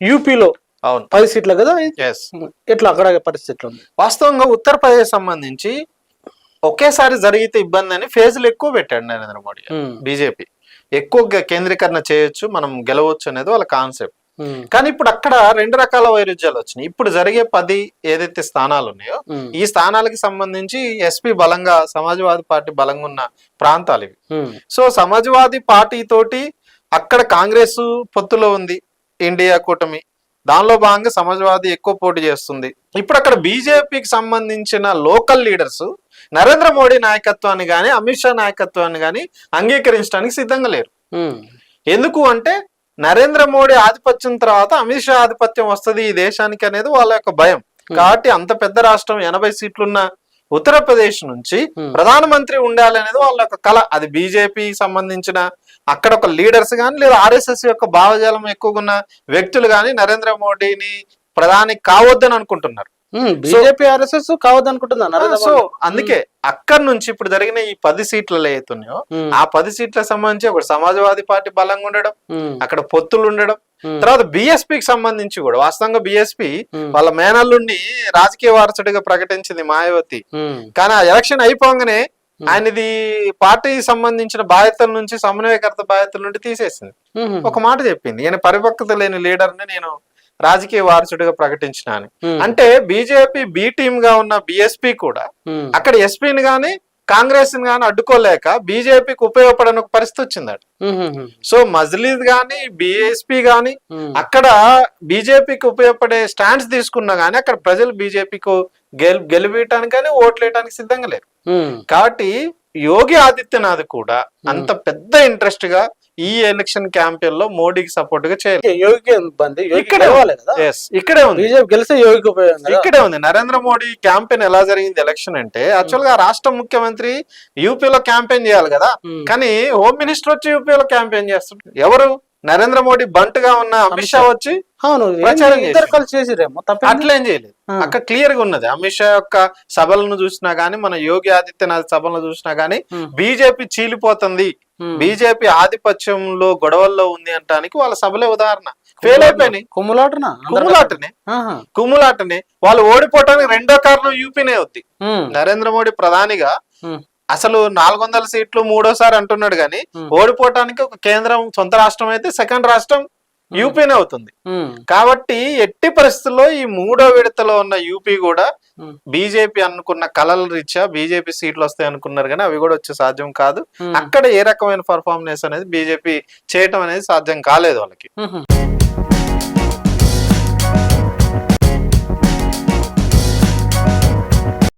యూపీలో అవును. పది సీట్లు కదా? ఎట్లా అక్కడ పరిస్థితి ఎట్లా ఉంది వాస్తవంగా ఉత్తరప్రదేశ్ సంబంధించి ఒకేసారి జరిగితే ఇబ్బంది అని ఫేజులు ఎక్కువ పెట్టాడు నరేంద్ర మోడీ ఉమ్, బీజేపీ. ఎక్కువ కేంద్రీకరణ చేయొచ్చు మనం గెలవచ్చు అనేది వాళ్ళ కాన్సెప్ట్ ఉమ్, కానీ ఇప్పుడు అక్కడ రెండు రకాల వైరుధ్యాలు వచ్చినాయి. ఇప్పుడు జరిగే పది ఏదైతే స్థానాలు ఉన్నాయో ఉమ్, ఈ స్థానాలకి సంబంధించి ఎస్పీ బలంగా సమాజ్వాదీ పార్టీ బలంగా ఉన్న ప్రాంతాలు ఇవి. సో సమాజ్వాదీ పార్టీ తోటి అక్కడ కాంగ్రెస్ పొత్తులో ఉంది. ఇండియా కూటమి. దానిలో భాగంగా సమాజ్వాదీ ఎక్కువ పోటీ చేస్తుంది. ఇప్పుడు అక్కడ బీజేపీకి సంబంధించిన లోకల్ లీడర్స్ నరేంద్ర మోడీ నాయకత్వాన్ని కానీ అమిత్ షా నాయకత్వాన్ని కానీ అంగీకరించడానికి సిద్ధంగా లేరు. ఎందుకు అంటే నరేంద్ర మోడీ ఆధిపత్యం తర్వాత అమిత్ షా ఆధిపత్యం వస్తుంది ఈ దేశానికి అనేది వాళ్ళ యొక్క భయం. కాబట్టి అంత పెద్ద రాష్ట్రం ఎనభై సీట్లున్న ఉత్తరప్రదేశ్ నుంచి. ప్రధానమంత్రి ఉండాలి అనేది వాళ్ళ యొక్క కళ. అది బీజేపీ సంబంధించిన అక్కడ ఒక లీడర్స్ కానీ లేదా ఆర్ఎస్ఎస్ యొక్క భావజాలం ఎక్కువగా ఉన్న వ్యక్తులు కానీ నరేంద్ర మోడీని ప్రధాని కావద్దని అనుకుంటున్నారు. బీజేపీ ఆర్ఎస్ఎస్ కావద్దనుకుంటుందా నరేంద్ర సో? అందుకే అక్కడి నుంచి ఇప్పుడు జరిగిన ఈ పది సీట్లలో అవుతున్నాయో ఆ పది సీట్లకు సంబంధించి ఒకటి సమాజ్వాదీ పార్టీ బలంగా ఉండడం అక్కడ పొత్తులు ఉండడం తర్వాత బిఎస్పికి సంబంధించి కూడా వాస్తవంగా బిఎస్పి ఉమ్, వాళ్ళ మేనల్లుండి రాజకీయ వారసుడిగా ప్రకటించింది మాయావతి. ఉమ్, కానీ ఆ ఎలక్షన్ అయిపోగానే ఆయనది పార్టీ సంబంధించిన బాధ్యతల నుంచి సమన్వయకర్త బాధ్యతల నుండి తీసేసింది. ఒక మాట చెప్పింది ఈయన పరిపక్వత లేని లీడర్ని నేను రాజకీయ వారసుడిగా ప్రకటించిన అని ఉమ్, అంటే బీజేపీ బి టీమ్గా ఉన్న బిఎస్పి కూడా అక్కడ ఎస్పీని గాని కాంగ్రెస్ గాని అడ్డుకోలేక బీజేపీకి ఉపయోగపడని ఒక పరిస్థితి వచ్చిందట. సో మజ్లీద్ గాని బిఎస్పి గాని అక్కడ బీజేపీకి ఉపయోగపడే స్టాండ్స్ తీసుకున్నా గానీ అక్కడ ప్రజలు బీజేపీకి గెలు గెలిపించడానికి కానీ ఓట్లు వేయడానికి సిద్ధంగా లేరు. కాబట్టి యోగి ఆదిత్యనాథ్ కూడా అంత పెద్ద ఇంట్రెస్ట్గా ఈ ఎలక్షన్ క్యాంపెయిన్లో మోడీకి సపోర్ట్గా చేయాలి ఇక్కడే ఇక్కడే ఉంది. బీజేపీ గెలిస్తే యోగికి ఇక్కడే ఉంది. నరేంద్ర మోడీ క్యాంపెయిన్ ఎలా జరిగింది ఎలక్షన్ అంటే యాక్చువల్గా రాష్ట్ర ముఖ్యమంత్రి యూపీలో క్యాంపెయిన్ చేయాలి కదా? ఉమ్, కానీ హోమ్ మినిస్టర్ వచ్చి యూపీలో క్యాంపెయిన్ చేస్తుంటారు ఎవరు? నరేంద్ర మోడీ బంట్గా ఉన్న అమిత్ షా వచ్చి అట్లేం చేయలేదు. అక్కడ క్లియర్గా ఉన్నది. అమిత్ షా యొక్క సభలను చూసినా గానీ మన యోగి ఆదిత్యనాథ్ సభలను చూసినా గానీ ఉమ్, బీజేపీ చీలిపోతుంది. బీజేపీ ఆధిపత్యంలో గొడవల్లో ఉంది అంటానికి వాళ్ళ సభలే ఉదాహరణ. ఫెయిల్ అయిపోయినాయి. కుమ్ములాటనా కుమ్ములాటనే. కుమ్ములాటనే. వాళ్ళు ఓడిపోవటానికి రెండో కారణం యూపీనే అవుద్ది. నరేంద్ర మోడీ ప్రధానిగా అసలు నాలుగు వందల సీట్లు మూడోసారి అంటున్నాడు కానీ ఉమ్. ఓడిపోవటానికి ఒక కేంద్రం సొంత రాష్ట్రం అయితే సెకండ్ రాష్ట్రం యూపీనే అవుతుంది. కాబట్టి ఎట్టి పరిస్థితుల్లో ఈ మూడో విడతలో ఉన్న యూపీ కూడా. బీజేపీ అనుకున్న కలల రీత్యా బీజేపీ సీట్లు వస్తాయి అనుకున్నారు కానీ అవి కూడా వచ్చే సాధ్యం కాదు. అక్కడ ఏ రకమైన పర్ఫార్మెన్స్ అనేది బీజేపీ చేయటం అనేది సాధ్యం కాలేదు వాళ్ళకి.